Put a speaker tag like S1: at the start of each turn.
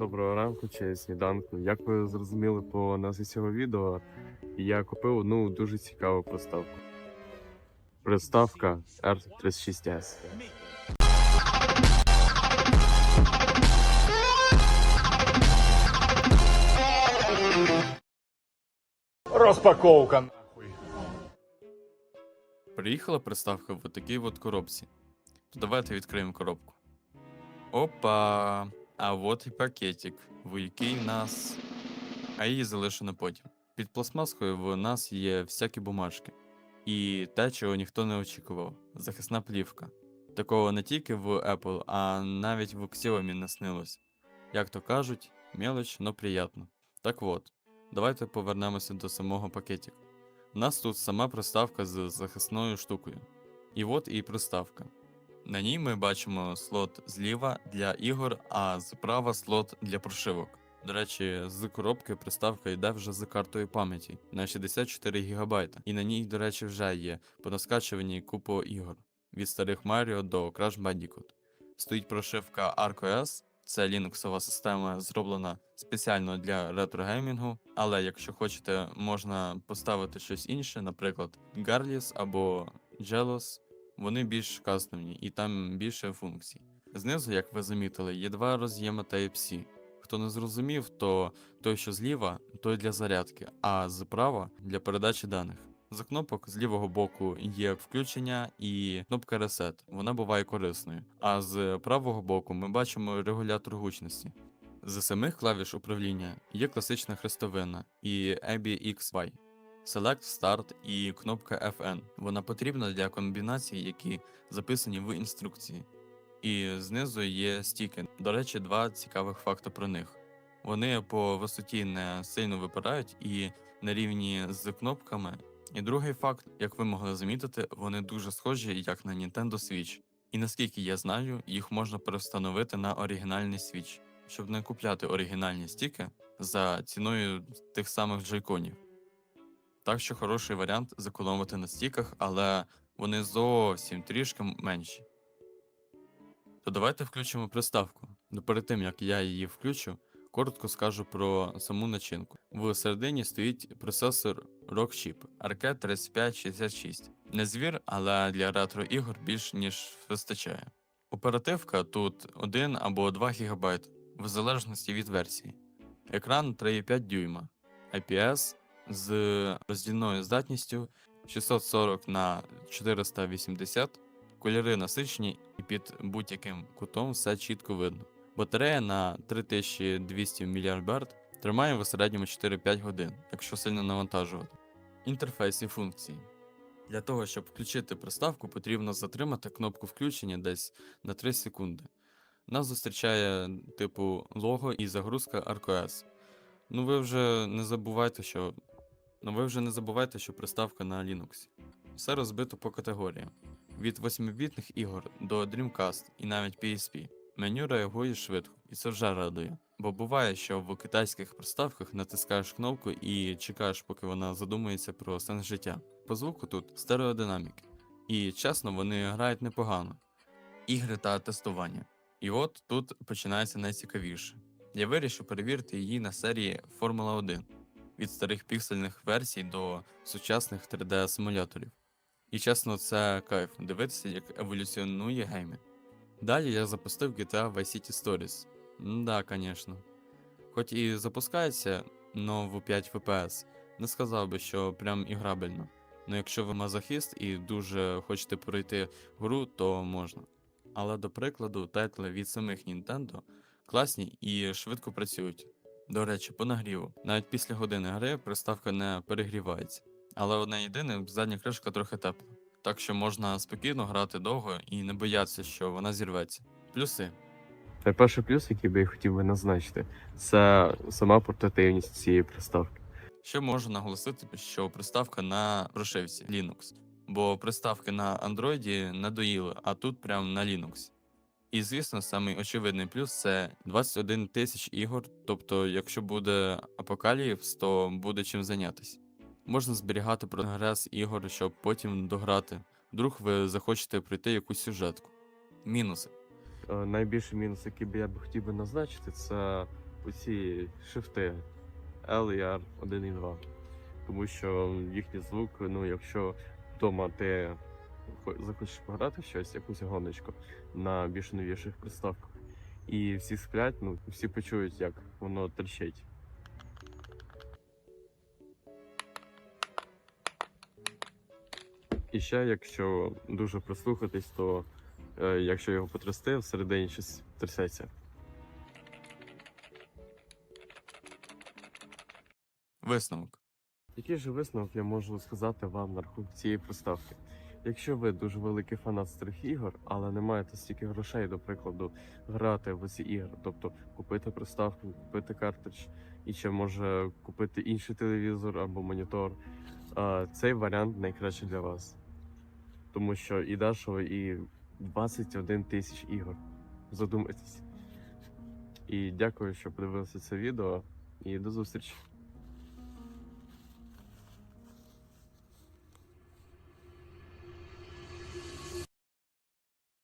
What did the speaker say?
S1: Доброго ранку чи сніданку. Як ви зрозуміли по назві цього відео, я купив одну дуже цікаву приставку. Приставка R36S.
S2: Розпаковка нахуй.
S3: Приїхала приставка в такій от коробці. То давайте відкриємо коробку. Опа! А от і пакетик, в який нас. А її залишу на потім. Під пластмаскою в нас є всякі бумажки. І те, чого ніхто не очікував захисна плівка. Такого не тільки в Apple, а навіть в Xiaomi не снилось. Як то кажуть, мелоч, но приятно. Так от, давайте повернемося до самого пакетика. У нас тут сама приставка з захисною штукою. І от і приставка. На ній ми бачимо слот зліва для ігор, а справа слот для прошивок. До речі, з коробки приставка йде вже з картою пам'яті на 64 ГБ. І на ній, до речі, вже є понаскачувані купу ігор від старих Mario до Crash Bandicoot. Стоїть прошивка ArcOS, це лінуксова система, зроблена спеціально для ретро-геймінгу, але якщо хочете, можна поставити щось інше, наприклад, Garlis або Jealous, вони більш кастомні і там більше функцій. Знизу, як ви замітили, є два роз'єми Type-C. Хто не зрозумів, то той, що зліва, той для зарядки, а зправа для передачі даних. За кнопок з лівого боку є включення і кнопка Reset, вона буває корисною. А з правого боку ми бачимо регулятор гучності. З самих клавіш управління є класична хрестовина і ABXY, Select Start і кнопка FN. Вона потрібна для комбінацій, які записані в інструкції. І знизу є стіки. До речі, два цікавих факти про них. Вони по висоті не сильно випирають і на рівні з кнопками. І другий факт, як ви могли замітити, вони дуже схожі як на Nintendo Switch. І наскільки я знаю, їх можна перестановити на оригінальний Switch, щоб не купляти оригінальні стіки за ціною тих самих джойконів. Так що хороший варіант зекономити на стіках, але вони зовсім трішки менші. То давайте включимо приставку. Но перед тим як я її включу, коротко скажу про саму начинку. В середині стоїть процесор Rockchip Arcade 3566. Не звір, але для ретро ігор більш ніж вистачає. Оперативка тут 1 або 2 ГБ, в залежності від версії. Екран 3,5 дюйма, IPS з роздільною здатністю 640 на 480, кольори насичені і під будь-яким кутом все чітко видно. Батарея на 3200 мАч тримає в середньому 4-5 годин, якщо сильно навантажувати. Інтерфейс і функції. Для того, щоб включити приставку, потрібно затримати кнопку включення десь на 3 секунди. Нас зустрічає типу лого і загрузка RQS. Ну ви вже не забувайте, що. Ну ви вже не забувайте, що приставка на Linux. Все розбито по категоріям. Від 8-бітних ігор до Dreamcast і навіть PSP. Меню реагує швидко, і це вже радує. Бо буває, що в китайських приставках натискаєш кнопку і чекаєш, поки вона задумається про сенс життя. По звуку тут стереодинаміки. І чесно, вони грають непогано. Ігри та тестування. І от тут починається найцікавіше. Я вирішив перевірити її на серії Формула 1 від старих піксельних версій до сучасних 3D-симуляторів. І чесно, це кайф дивитися, як еволюціонує геймінг. Далі я запустив GTA Vice City Stories. Да, конечно. Хоч і запускається, но в 5 FPS, не сказав би, що прям іграбельно. Ну якщо ви мазохіст і дуже хочете пройти гру, то можна. Але до прикладу, тайтли від самих Nintendo класні і швидко працюють. До речі, по нагріву. Навіть після години гри приставка не перегрівається. Але одне єдине, задня кришка трохи тепла. Так що можна спокійно грати довго і не боятися, що вона зірветься. Плюси.
S1: Найперший плюс, який би я хотів би назначити, це сама портативність цієї приставки.
S3: Ще можу наголосити, що приставка на прошивці Linux, бо приставки на Android не доїли, а тут прям на Linux. І звісно, самий очевидний плюс це 21 тисяч ігор, тобто, якщо буде апокаліпс, то буде чим зайнятися. Можна зберігати прогрес ігор, щоб потім дограти. Вдруг ви захочете пройти якусь сюжетку. Мінуси.
S1: Е, Найбільший мінус, який би я б хотів би назначити, це
S3: оці шифти L і R 1 і 2. Тому що їхній звук, ну якщо вдома ти захочеш пограти в щось, якусь гоночку на більш новіших приставках, і всі сплять, ну всі почують, як воно трещить. І ще, якщо дуже прислухатись, то е, якщо його потрясти, всередині щось трясеться.
S4: Висновок.
S3: Який же висновок я можу сказати вам на рахунок цієї приставки? Якщо ви дуже великий фанат старих ігор, але не маєте стільки грошей, до прикладу, грати в ці ігри, тобто купити приставку, купити картридж і ще може купити інший телевізор або монітор, цей варіант найкращий для вас. Тому що і дешево, і 21 тисяч ігор. Задумайтесь. І дякую, що подивилися це відео, і до зустрічі.